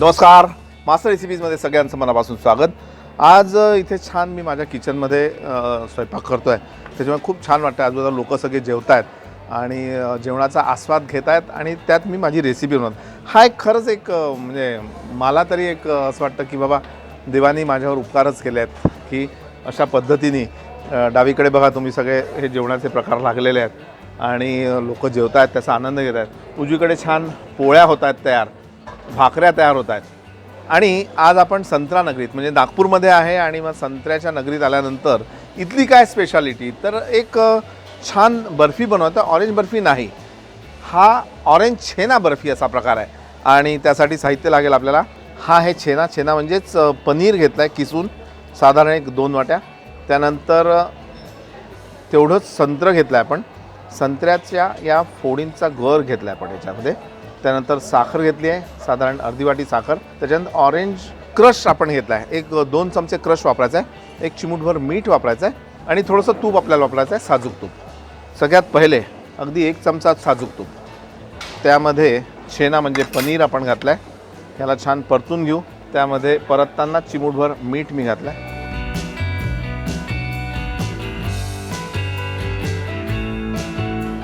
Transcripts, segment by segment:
नमस्कार. मास्टर रेसिपीजमध्ये सगळ्यांचं मनापासून स्वागत. आज इथे छान मी माझ्या किचनमध्ये स्वयंपाक करतो आहे त्याच्यामुळे खूप छान वाटतं आजूबाजूला लोक सगळे जेवत आहेत आणि जेवणाचा आस्वाद घेत आहेत आणि त्यात मी माझी रेसिपी बनवत हा एक खरंच एक म्हणजे मला तरी एक असं वाटतं की बाबा देवानी माझ्यावर उपकारच केले आहेत की अशा पद्धतीने डावीकडे बघा तुम्ही सगळे हे जेवणाचे प्रकार लागलेले आहेत आणि लोक जेवत आहेत त्याचा आनंद घेत आहेत उजवीकडे छान पोळ्या होत आहेत तयार. भाकऱ्या तयार होत आहेत. आणि आज आपण संत्रा नगरीत म्हणजे नागपूरमध्ये आहे आणि मग संत्र्याच्या नगरीत आल्यानंतर इथली काय स्पेशालिटी तर एक छान बर्फी बनवतं ऑरेंज बर्फी नाही. हा ऑरेंज छेना बर्फी असा प्रकार आहे. आणि त्यासाठी साहित्य लागेल आपल्याला. हा आहे छेना. छेना म्हणजेच पनीर घेतलं आहे किसून. साधारण एक दोन वाट्या. त्यानंतर तेवढंच संत्र घेतलं आहे आपण. संत्र्याच्या या फोडींचा गर घेतला आहे आपण याच्यामध्ये. त्यानंतर साखर घेतली आहे साधारण अर्धी वाटी साखर. त्याच्यानंतर ऑरेंज क्रश आपण घेतला आहे एक दोन चमचे क्रश वापरायचा आहे एक चिमूटभर मीठ वापरायचं आहे आणि थोडंसं तूप आपल्याला वापरायचं आहे साजूक तूप. सगळ्यात पहिले अगदी एक चमचा साजूक तूप. त्यामध्ये शेणा म्हणजे पनीर आपण घातलं आहे ह्याला छान परतून घेऊ. त्यामध्ये परतताना चिमूटभर मीठ मी घातलं आहे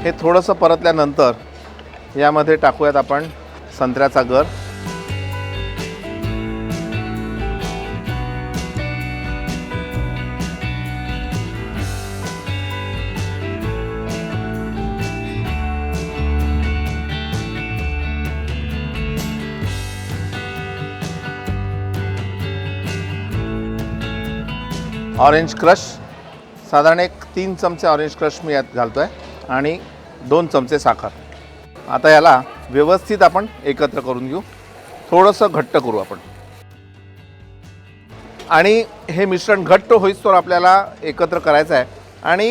हे थोडंसं परतल्यानंतर यामध्ये टाकूयात आपण संत्र्याचा गर ऑरेंज क्रश. साधारण एक तीन चमचे ऑरेंज क्रश मी यात घालतो आहे आणि दोन चमचे साखर. आता याला व्यवस्थित आपण एकत्र करून घेऊ. थोडंसं घट्ट करू आपण. आणि हे मिश्रण घट्ट होईस्तोवर आपल्याला एकत्र करायचं आहे. आणि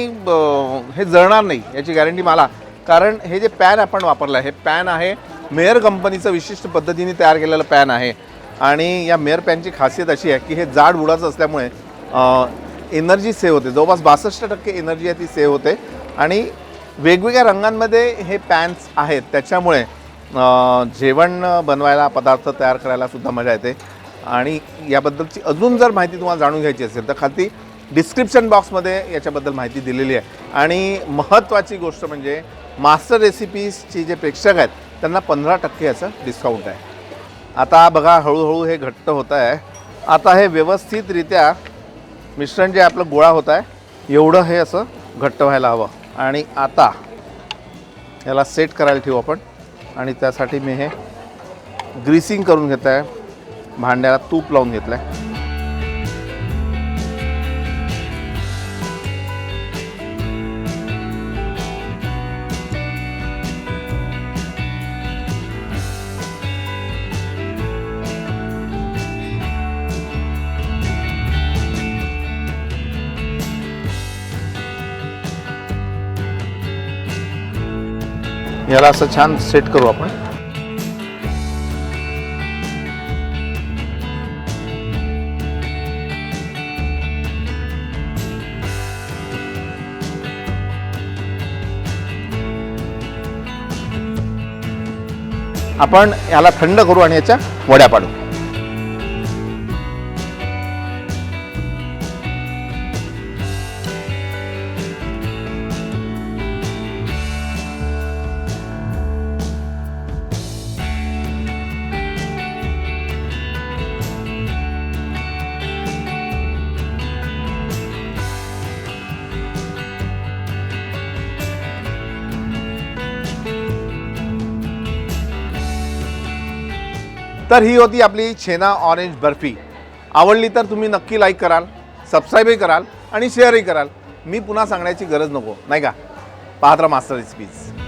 हे जळणार नाही याची गॅरंटी मला. कारण हे जे पॅन आपण वापरलं आहे हे पॅन आहे मेअर कंपनीचं विशिष्ट पद्धतीने तयार केलेलं पॅन आहे. आणि या मेअर पॅनची खासियत अशी आहे की हे जाड बुडाचं असल्यामुळे एनर्जी सेव्ह होते. जवळपास बासष्ट टक्के एनर्जी आहे ती सेव्ह होते. आणि वेगवेगळ्या रंगांमध्ये हे पॅन्स आहेत. त्याच्यामुळे जेवण बनवायला पदार्थ तयार करायला सुद्धा मजा येते. आणि याबद्दलची अजून जर माहिती तुम्हाला जाणून घ्यायची असेल तर खाली डिस्क्रिप्शन बॉक्समध्ये याच्याबद्दल माहिती दिलेली आहे. आणि महत्त्वाची गोष्ट म्हणजे मास्टर रेसिपीजचे जे प्रेक्षक आहेत त्यांना पंधरा टक्के याचं डिस्काउंट आहे. आता बघा हळूहळू हे घट्ट होत आहे. आता हे व्यवस्थितरित्या मिश्रण जे आपलं गोळा होत आहे एवढं हे असं घट्ट व्हायला हवं. आणि आता याला सेट करायला ठेवू आपण. आणि त्यासाठी मी हे ग्रीसिंग करून घेत आहे भांड्याला तूप लावून घेतलं आहे याला असं छान सेट करू आपण. आपण याला थंड करू आणि याच्या वड्या पाडू. तर ही होती आपली छेना ऑरेंज बर्फी. आवडली तर तुम्ही नक्की लाईक कराल सबस्क्राईबही कराल आणि शेअरही कराल. मी पुन्हा सांगण्याची गरज नको नाही का? पाहत राहा मास्टर रेसिपीज